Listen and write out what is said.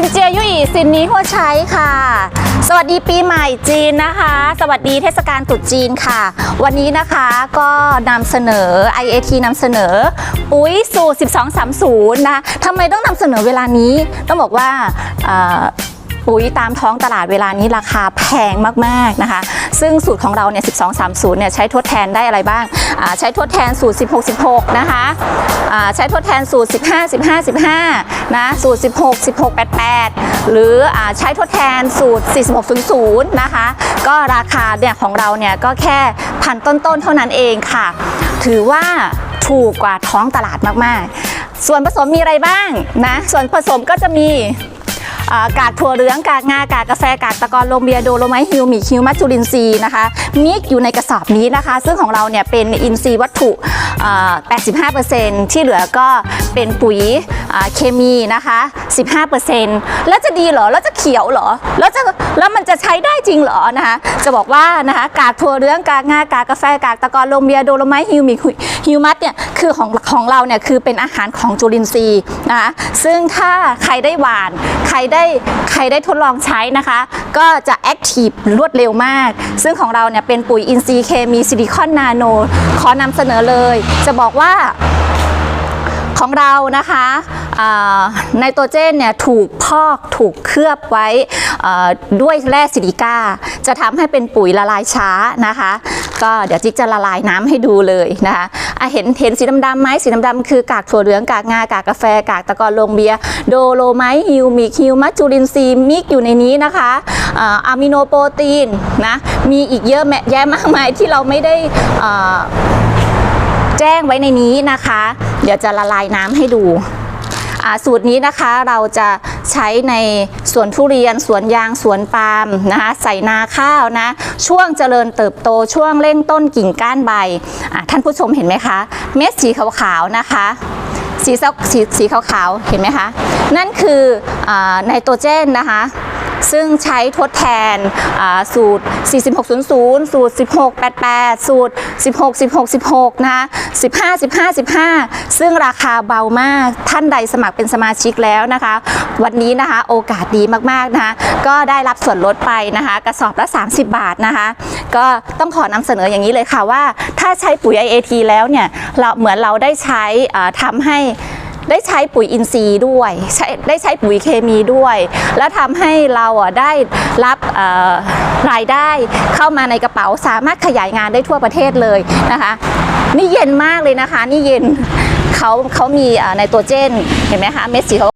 ซินเจียยุอีซินนี้หัวใช้ค่ะ สวัสดีปีใหม่จีนนะคะ สวัสดีเทศกาลตรุษจีนค่ะ วันนี้นะคะก็นำเสนอ IAT นำเสนอปุ๋ยสูตร 1230 นะทำไมต้องนำเสนอเวลานี้ ต้องบอกว่าอ่า ปุ๋ยตามท้องตลาดเวลานี้ราคาแพงมากๆนะคะ ซึ่งสูตรของเราเนี่ย 1230 เนี่ยใช้ทดแทนได้อะไรบ้าง ใช้ทดแทนสูตร 16 16 นะคะใช้ทดแทนสูตร 15 15 15 นะ สูตร 16 16 88 หรือใช้ทดแทนสูตร 4600 นะคะ ก็ราคาเนี่ยของเราเนี่ยก็แค่พันต้นๆ เท่านั้นเองค่ะ ถือว่าถูกกว่าท้องตลาดมากๆ ส่วนผสมมีอะไรบ้างนะ ส่วนผสมก็จะมี กากถั่วเหลืองกากงากากกาแฟกากตะกอนโลเบียโดโลไมต์ฮิวมิคิวมัจจุลินทรีย์นะคะมิกอยู่ในกระสอบนี้นะคะ ซึ่งของเราเนี่ยเป็นอินทรีย์วัตถุอ่า85%ที่เหลือก็เป็นปุ๋ย เคมีนะคะ 15%แล้วจะดีเหรอ แล้วจะเขียวเหรอ แล้วจะแล้วมันจะใช้ได้จริงเหรอนะคะ จะบอกว่านะคะกากถั่วเหลืองกากงากากกาแฟกากตะกอนโลมเบียโดโลไมฮิวมิฮิวมัสเนี่ยคือของของเราเนี่ยคือเป็นอาหารของจุลินทรีย์นะคะซึ่งถ้าใครได้หวาน ใครได้ใครได้ทดลองใช้นะคะ ก็จะแอคทีฟรวดเร็วมาก ซึ่งของเราเนี่ยเป็นปุ๋ยอินทรีย์เคมีซิลิคอนนาโนขอนำเสนอเลย จะบอกว่า ของเรานะคะไนโตรเจนเนี่ยถูกพอกถูกเคลือบไว้ด้วยแร่ซิลิก้า จะทำให้เป็นปุ๋ยละลายช้านะคะ ก็เดี๋ยวจิ๊กจะละลายน้ำให้ดูเลยนะคะะเห็นเห็นสีดำๆไหมสีดำๆคือกากถั่วเหลืองกากงากากกาแฟกากตะกอนลงเบียร์โดโลไมต์ฮิวมิกฮิวมัจจุลินทรีย์มิกอยู่ในนี้นะคะอ่าอะมิโนโปรตีนนะมีอีกเยอะแยะมากมายที่เราไม่ได้อ่า แจ้งไว้ในนี้นะคะ เดี๋ยวจะละลายน้ำให้ดูสูตรนี้นะคะเราจะใช้ในสวนทุเรียนสวนยางสวนปาล์มนะคะใส่นาข้าวนะ ช่วงเจริญเติบโตช่วงเร่งต้นกิ่งก้านใบท่านผู้ชมเห็นไหมคะ เม็ดสีขาวๆนะคะ สีส้มสีสีขาวๆเห็นไหมคะ นั่นคืออไนโตรเจนนะคะ ซึ่งใช้ทดแทนสูตร 4600 สูตร 1688 สูตร 16 16 16 นะคะ 15 15 15 ซึ่งราคาเบามาก ท่านใดสมัครเป็นสมาชิกแล้วนะคะ วันนี้นะคะโอกาสดีมากๆนะคะ ก็ได้รับส่วนลดไปนะคะ กระสอบละ 30 บาทนะคะ ก็ต้องขอนำเสนออย่างนี้เลยค่ะว่า ถ้าใช้ปุ๋ย IAT แล้วเนี่ย เราเหมือนเราได้ใช้ทำให้ ได้ใช้ปุ๋ยอินทรีย์ด้วยใช้ได้ใช้ปุ๋ยเคมีด้วย แล้วทำให้เราอะได้รับรายได้เข้ามาในกระเป๋าสามารถขยายงานได้ทั่วประเทศเลยนะคะนี่เย็นมากเลยนะคะ นี่เย็นเขาเขามีไนโตรเจนเห็นไหมคะเม็ดสี